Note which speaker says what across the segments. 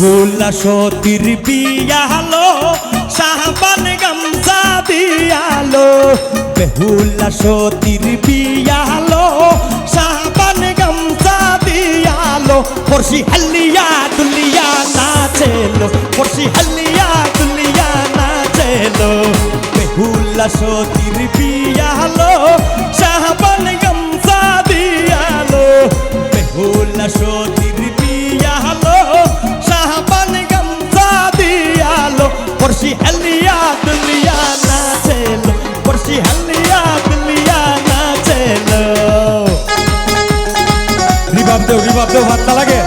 Speaker 1: বেহুলা সতীর বিয়ালো সাহাবান গামছা দিয়ালো। বেহুলা সতীর বিয়ালো সাহাবান গামছা দিয়ালো। পড়শি হাল্লিয়া দুলিয়া নাচেলো পড়শি হাল্লিয়া দুলিয়া নাচেলো। বেহুলা সতীর বিয়ালো সাহাবান গামছা দিয়ালো। বেহুলা সতীর পড়শি হাল্লিয়া দুলিয়া নাচেলো। পড়শি হাল্লিয়া দুলিয়া নাচেলো। রিবাব দেও রিবাব দেও না লাগে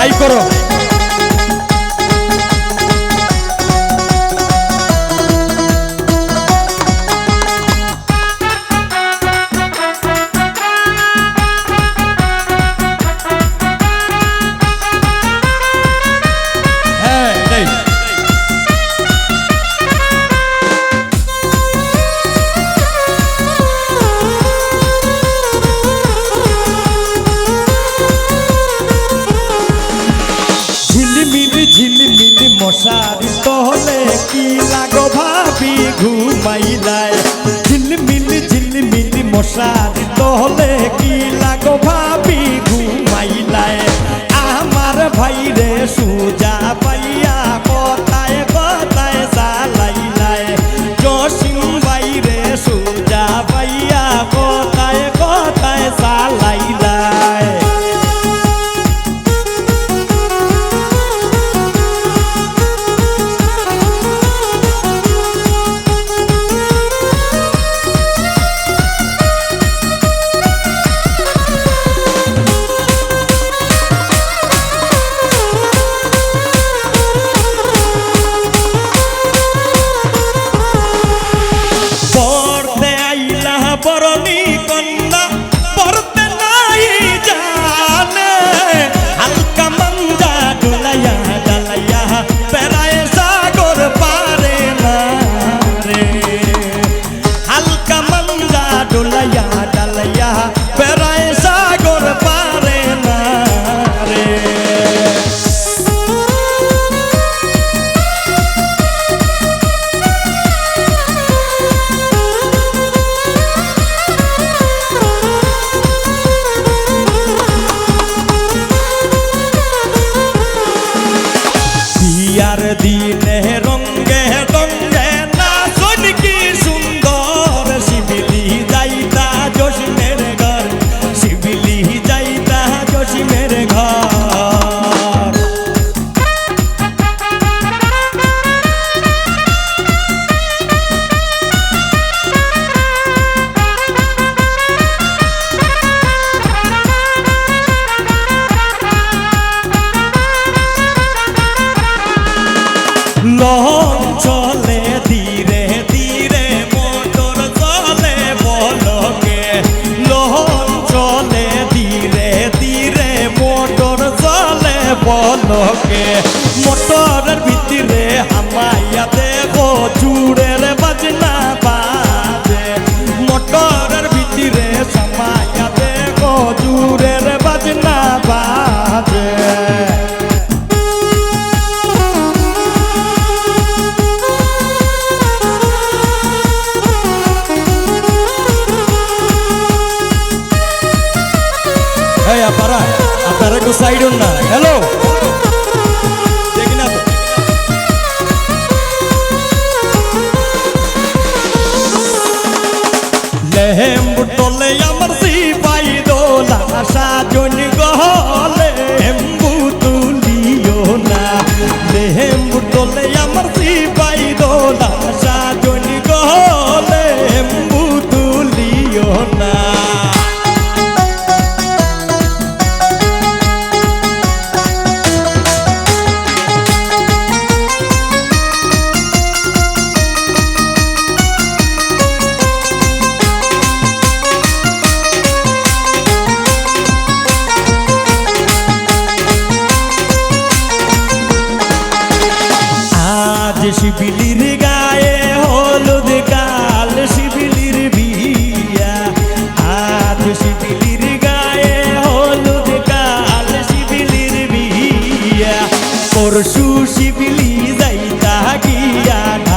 Speaker 1: আই করো। তহলে কি লাগো ভাবি? ঘুমাইলায় আমার ভাইরে সুজা পাইয়া মোটরের ভিতরে হামাইয়া দেখো চুড়ের বাজনা বাজে। মোটরের ভিতরে সামাইয়া দেখো চুড়ের বাজনা বাজে। আপনারা একটু সাইড না হ্যালো পরশু শিবিলি যাইতা গিয়া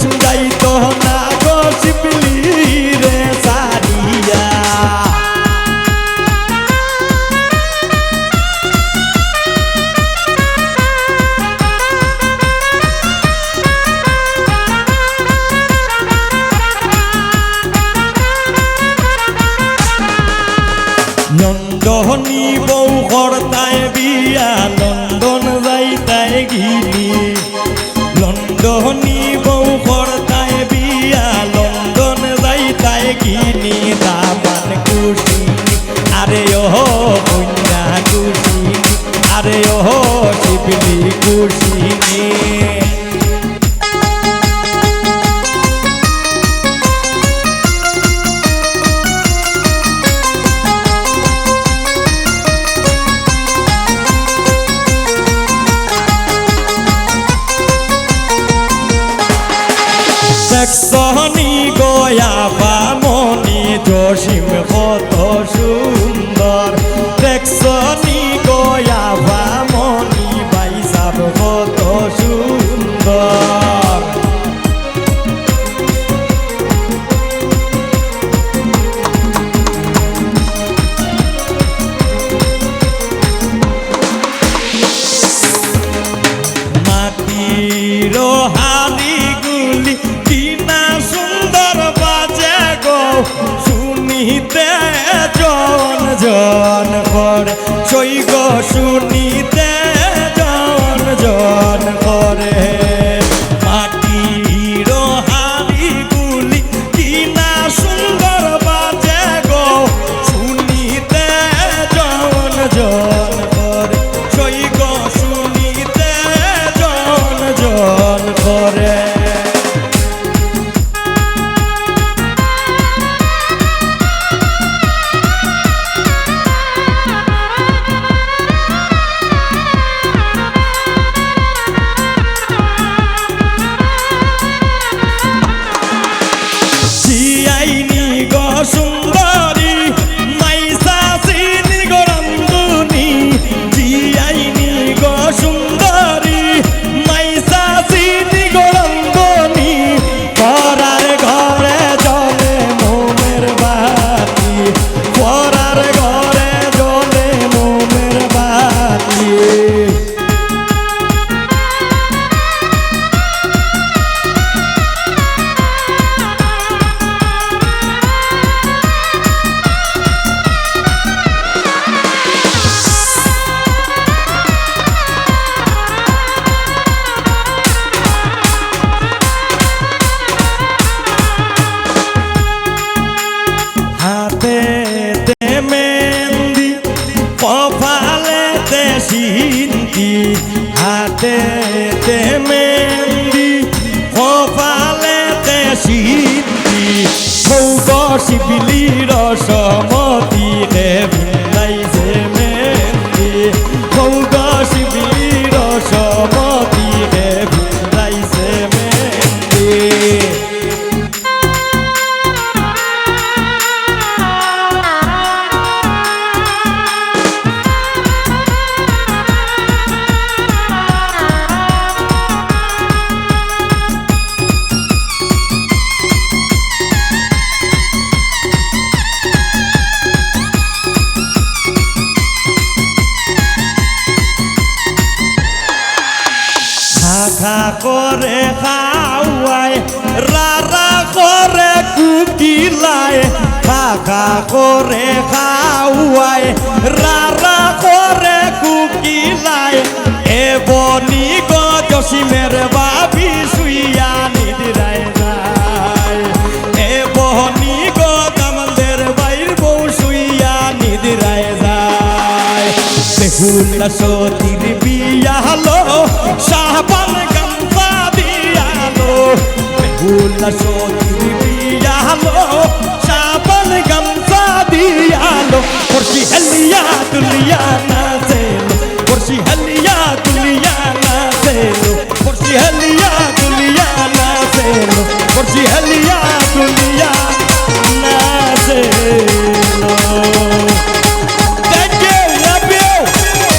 Speaker 1: চুড়াইত না গো শিবলি রে সারিয়া। নন্দনী বৌ কর্তায় বিয়া, নন্দন যাইতায় গিনি নন্দনী বৌ কুশিনি দামান কুশিনি আরে ওহো মুন্না কুশিনি আরে ওহো শিবলি কুশিনি 寂寞 গো সিন্তি হাতে মেন্দি কপালে সিন্তি। সৌদ শিবিলির সমত খা করে খাওয়ায় রারা করে কুকিলায় খা করে খাওয়ায় রারা করে কুকিলায়। এ বনি গজসিমের বাবি শুইয়া নিদিরায় যায়। এ বনি গদামদের বাইর বউ শুইয়া নিদিরায় যায়। বেহুল বেহুল সতীর